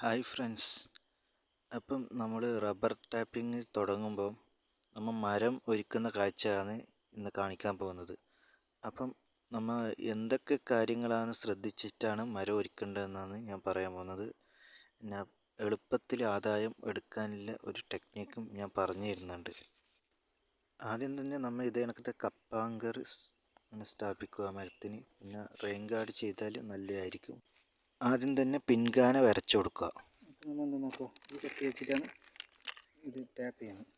Hi friends. അപ്പം നമ്മൾ rubber tapping തുടങ്ങുമ്പോൾ നമ്മൾ മരം ഒരുക്കുന്ന കാഴ്ചയാണ് ഇന്ന് കാണിക്കാൻ പോകുന്നത്. അപ്പം നമ്മൾ എന്തൊക്കെ കാര്യങ്ങളാണ് ശ്രദ്ധിച്ചിട്ടാണ് മരം ഒരുക്കേണ്ടതെന്നാണ് ഞാൻ പറയാൻ പോകുന്നത്. പിന്നെ എളുപ്പത്തിൽ ആദായം എടുക്കാനുള്ള ഒരു ടെക്നിക്കും ഞാൻ പറഞ്ഞു തരുന്നുണ്ട്. ആദ്യം തന്നെ നമ്മൾ ഇതേ കണക്കത്തെ കപ്പാങ്കർ സ്ഥാപിക്കുക മരത്തിന്. പിന്നെ റെയിൻ ഗാർഡ് ചെയ്താൽ നല്ലതായിരിക്കും. ആദ്യം തന്നെ പിൻഗാന വരച്ചു കൊടുക്കുക. നമ്മൾ എന്താ നോക്കുക ഈ കത്തി വെച്ചിട്ടാണ് ഇത് ടാപ്പ് ചെയ്യുന്നത്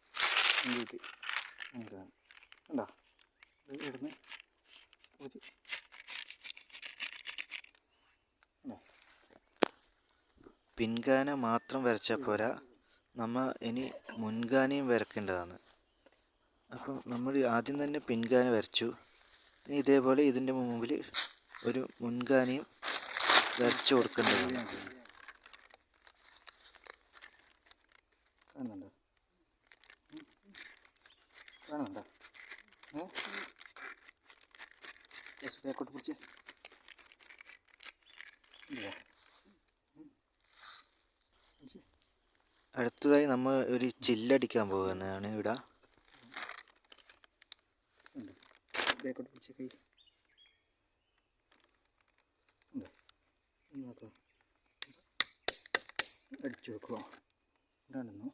ഇത് പിൻകാന കണ്ടോ? ഇത് ഇവിടുന്ന് ഒരു പിൻഗാന മാത്രം വരച്ചാൽ പോരാ. നമ്മൾ ഇനി മുൻഗാനയും വരക്കേണ്ടതാണ്. അപ്പം നമ്മൾ ആദ്യം തന്നെ പിൻഗാന വരച്ചു. ഇനി ഇതേപോലെ ഇതിന്റെ മുമ്പിൽ ഒരു മുൻകാനയും വരച്ചു കാണുന്നുണ്ടോ. കാണുന്നുണ്ടോ? ബാക്കോട്ട് പിടിച്ച്. അടുത്തതായി നമ്മൾ ഒരു ചില്ലടിക്കാൻ പോകുന്നതാണ് ഇവിടെ. ഉണ്ട്. ബാക്കോട്ട് പിടിച്ച് കൈ ഉണ്ട് ഇനി നോക്കാം അടിച്ചു വെക്കുക ഉണ്ടായിരുന്നു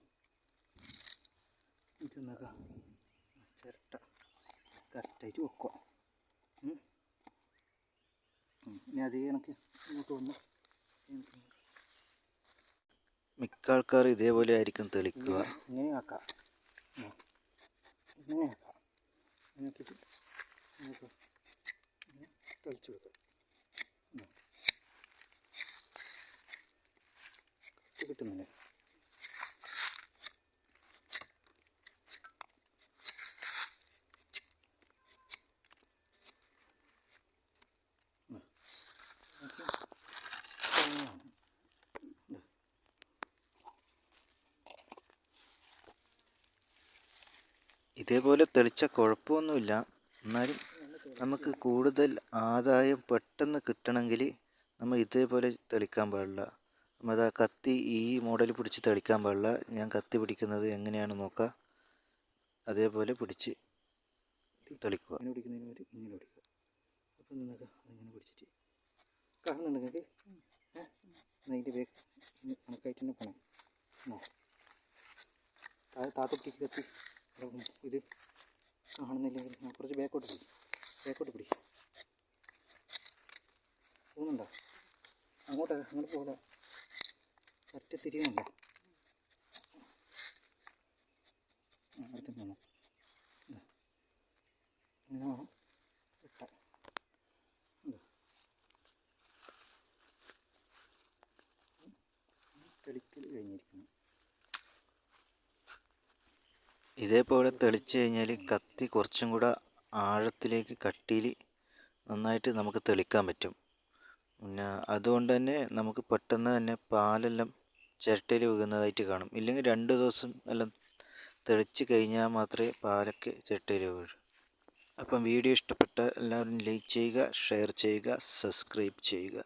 ഇത് നോക്കാം ചിരട്ട കറക്റ്റായിട്ട് വെക്കുക. ഇനി അതേ കണക്ക് ഇങ്ങോട്ട് വന്ന് മിക്ക ആൾക്കാർ ഇതേപോലെ ആയിരിക്കും തെളിക്കുക. ഇങ്ങനെ ആക്കാം. ഇങ്ങനെ ആക്കാം. ഇങ്ങനെ തെളിച്ചു കൊടുക്കാം. കിട്ടുന്നില്ലേ. ഇതേപോലെ തെളിച്ച കുഴപ്പമൊന്നുമില്ല എന്നാലും നമുക്ക് കൂടുതൽ ആദായം പെട്ടെന്ന് കിട്ടണമെങ്കിൽ നമ്മൾ ഇതേപോലെ തെളിക്കാൻ പാടില്ല ആ കത്തി ഈ മോഡൽ പിടിച്ച് തെളിക്കാൻ പാടില്ല. ഞാൻ കത്തി പിടിക്കുന്നത് എങ്ങനെയാണ് നോക്കുക അതേപോലെ പിടിച്ച് തെളിക്കുക. ഇങ്ങനെ പിടിക്കുന്നതിന് ഒരു ഇങ്ങനെ പിടിക്കുക. അപ്പം നിങ്ങൾക്ക് അതിങ്ങനെ പിടിച്ചിട്ട് കാണുന്നുണ്ട് നിങ്ങൾക്ക് അതിന്റെ ബാക്ക് കണക്കായിട്ട് തന്നെ പോകണം താഴെ താത്ത പിടിക്ക് കത്തി. ഇത് കാണുന്നില്ലെങ്കിൽ കുറച്ച് ബാക്കോട്ട് പിടി. ബാക്കോട്ട് പിടി. പോകുന്നുണ്ടോ? അങ്ങോട്ട് അങ്ങോട്ട് പോകില്ല തെളിക്കൽ കഴിഞ്ഞിരിക്കുന്നു. ഇതേപോലെ തെളിച്ച് കഴിഞ്ഞാൽ കത്തി കുറച്ചും കൂടെ ആഴത്തിലേക്ക് കട്ടിയിൽ നന്നായിട്ട് നമുക്ക് തെളിക്കാൻ പറ്റും. പിന്നെ അതുകൊണ്ട് തന്നെ നമുക്ക് പെട്ടെന്ന് തന്നെ പാലെല്ലാം ചിരട്ടയിൽ വീഴുന്നതായിട്ട് കാണും. ഇല്ലെങ്കിൽ രണ്ട് ദിവസം എല്ലാം തെളിച്ച് കഴിഞ്ഞാൽ മാത്രമേ പാലൊക്കെ ചിരട്ടയിൽ വീഴൂ. അപ്പം വീഡിയോ ഇഷ്ടപ്പെട്ട എല്ലാവരും ലൈക്ക് ചെയ്യുക ഷെയർ ചെയ്യുക സബ്സ്ക്രൈബ് ചെയ്യുക.